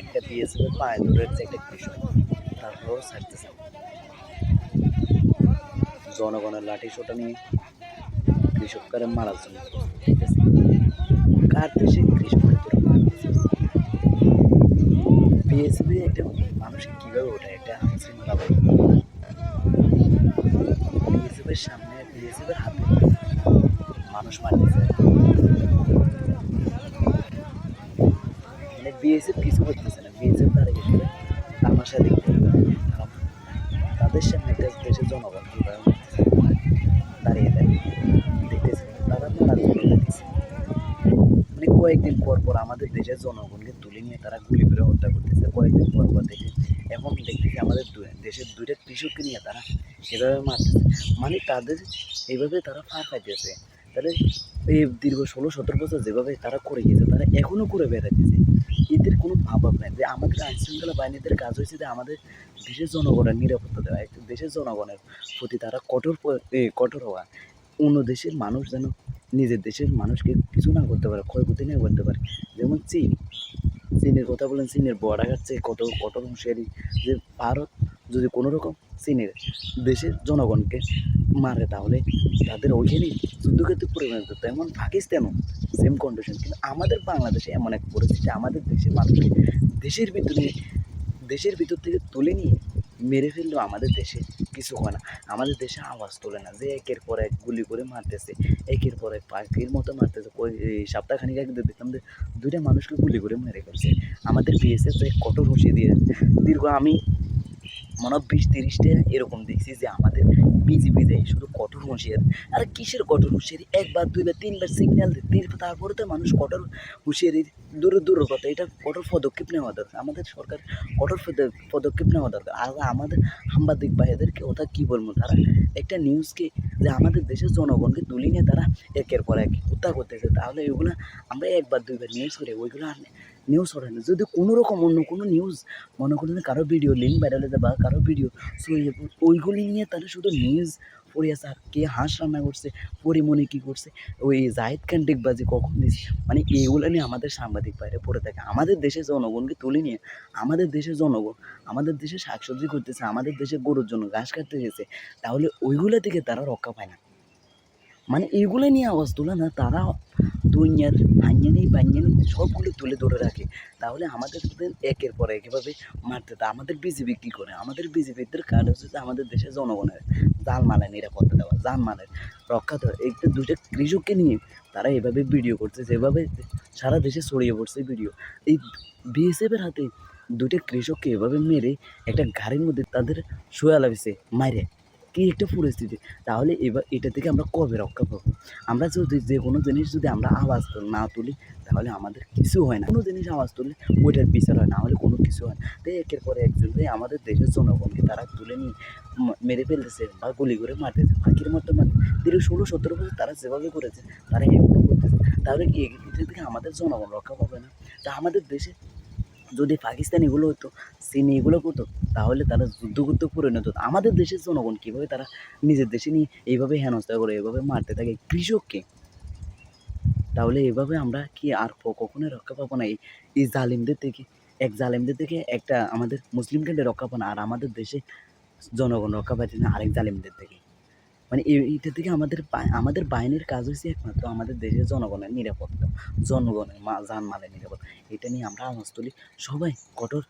একটা বিএসএফের পায়ে ধরেছে একটা কৃষক তারপরেও। জনগণের লাঠি সোটা নিয়ে কৃষককারে মারার জন্য কার দেশে কৃষকের বিএসএফ একটা মানুষকে কীভাবে একটা শৃঙ্খলা বিএসএফের সামনে বিএসএফের হাতে মানুষ মারতেছে। মানে বিএসএফ কিছু করতেছে না। বিএসএফ তারা কিছু তামাশা দেখতে তাদের সামনে একটা দেশের জনগণ দাঁড়িয়ে দাঁড়িয়ে দেখতেছে। তারা দেখতেছে মানে কয়েকদিন পর পর আমাদের দেশের জনগণকে তুলে নিয়ে তারা গুলি করে হত্যা করতেছে। কয়েকদিন পর পর দেখে, এখন দেখতেছি আমাদের দেশের দুইটা কৃষককে নিয়ে তারা এভাবে মারতেছে। মানে তাদের এইভাবে তারা পার পাইতেছে। তাহলে এই দীর্ঘ ষোলো, সতেরো বছর যেভাবে তারা করে গেছে, তারা এখনও করে বেড়াইতেছে। এদের কোনো ভাবাব নাই যে আমাদের আইনশৃঙ্খলা বাহিনীদের কাজ হয়েছে যে আমাদের দেশের জনগণের নিরাপত্তা দেওয়া দেশের জনগণের প্রতি তারা কঠোর কঠোর হওয়া, অন্য দেশের মানুষ যেন নিজের দেশের মানুষকে কিছু না করতে পারে, ক্ষয়ক্ষতি না করতে পারে। যেমন চীন, চীনের কথা বলেন, চীনের বর্ডার কাটছে কত কঠোর হুঁশিয়ারি যে ভারত যদি কোনো রকম চীনের দেশের জনগণকে মারে তাহলে তাদের ওইখানেই যুদ্ধক্ষেত্রে পরিণত তেমন পাকিস্তানও সেম কন্ডিশন কিন্তু আমাদের বাংলাদেশে এমন এক পরিস্থিতি আমাদের দেশের মানুষকে দেশের ভিতরে, দেশের ভিতর থেকে তুলে নিয়ে মেরে ফেললেও আমাদের দেশে কিছু হয় না। আমাদের দেশে আওয়াজ তোলে না, যে একের পর এক গুলি করে মারতেছে, একের পর এক পাখির মতো মারতেছে। সপ্তাহখানিক আগে দেখতাম যে দুইটা মানুষকে গুলি করে মেরে ফেলছে। আমাদের বিএসএফ কঠোর হুঁশিয়ে দিয়ে দীর্ঘ আমি মনে হয় বিশ তিরিশটা এরকম দেখছি যে আমাদের বিজিবি দেয় শুধু কঠোর হুঁশিয়ার। আর কিসের কঠোর হুঁশিয়ারি? একবার, দুইবার, তিনবার সিগন্যাল তিন তারপরে তো মানুষ কঠোর হুঁশিয়ারি, দূরে দূরের কথা এটা কঠোর পদক্ষেপ নেওয়া দরকার। আমাদের সরকার কঠোর পদ- পদক্ষেপ নেওয়া দরকার। আর আমাদের সাংবাদিক ভাইদেরকে ওটা কী বলব? তারা একটা নিউজকে যে আমাদের দেশের জনগণকে তুলে নিয়ে তারা একের পর এক হত্যা করতেছে। তাহলে এগুলো আমরা একবার, দুইবার নিউজ করে, ওইগুলো আর নিউজ করে না। যদি কোনো রকম অন্য কোনো নিউজ মনে করেন কারও ভিডিও লিঙ্ক ভাইরাল হতে বা কারও ভিডিও ছড়িয়ে পড়ে, ওইগুলি নিয়ে তাহলে শুধু নিউজ পড়ে আছে। আর কে হাঁস রান্না করছে পরিমণি কী করছে ওই জাহিদ খান ডিগবাজি কখন দিচ্ছে মানে এইগুলো নিয়ে আমাদের সাংবাদিক বাইরে পড়ে থাকে। আমাদের দেশের জনগণকে তুলে নিয়ে আমাদের দেশের জনগণ আমাদের দেশে শাকসবজি করতেছে আমাদের দেশে গরুর জন্য ঘাস কাটতে গেছে তাহলে ওইগুলো থেকে তারা রক্ষা পায় না। মানে এইগুলো নিয়ে আওয়াজ তোলে না তারা দুনিয়ার ভাঙানি বাঙানি সবগুলো তুলে ধরে রাখে। তাহলে আমাদের একের পর এক এভাবে মারতে তা আমাদের বিজেপি কী করে? আমাদের বিজেপিদের কাজ হচ্ছে যে আমাদের দেশের জনগণের জানমালের নিরাপত্তা দেওয়া, জানমালের রক্ষা দেওয়া। এইটা দুইটা কৃষককে নিয়ে তারা এভাবে ভিডিও করছে, যেভাবে সারা দেশে ছড়িয়ে পড়ছে ভিডিও। এই বিএসএফের হাতে দুইটা কৃষককে এভাবে মেরে একটা গাড়ির মধ্যে তাদের শোয়া লাগছে মারে কি একটা পরিস্থিতি? তাহলে এবার এটা থেকে আমরা কবে রক্ষা পাবো? আমরা যদি যে কোনো জিনিস যদি আমরা আওয়াজ না তুলি, তাহলে আমাদের কিছু হয় না। কোনো জিনিস আওয়াজ তুললে ওইটার বিচার হয় না হলে কোনো কিছু হয় না। তাই একের পরে একজন তাই আমাদের দেশের জনগণকে তারা তুলে নিয়ে মেরে ফেলতেছে বা গুলি করে মারতেছে, ফাঁকির মতো মারতে দীর্ঘ ষোলো সতেরো বছর তারা যেভাবে করেছে, তারা এগুলো করতেছে। তাহলে কি থেকে আমাদের জনগণ রক্ষা পাবে না? তা আমাদের দেশে যদি পাকিস্তান এগুলো হতো, চীন এগুলো করতো, তাহলে তারা যুদ্ধ করতে পরিণত হতো আমাদের দেশের জনগণ কীভাবে তারা নিজের দেশে নিয়ে এইভাবে হেনস্থা করে এভাবে মারতে থাকে? কৃষককে। তাহলে এভাবে আমরা কি আর কখনোই রক্ষা পাবো না? এই- জালিমদের থেকে, এক জালিমদের থেকে একটা আমাদের মুসলিম কান্ট্রি রক্ষা পাবো না, আর আমাদের দেশে জনগণ রক্ষা পাচ্ছে না আরেক জালিমদের থেকে। মানে এই এইটা থেকে আমাদের আমাদের বাহিনীর কাজ হয়েছে একমাত্র আমাদের দেশের জনগণের নিরাপত্তা, জনগণের মা জানমালের নিরাপত্তা। এটা নিয়ে আমরা আওয়াজ তুলি। সবাই কঠোর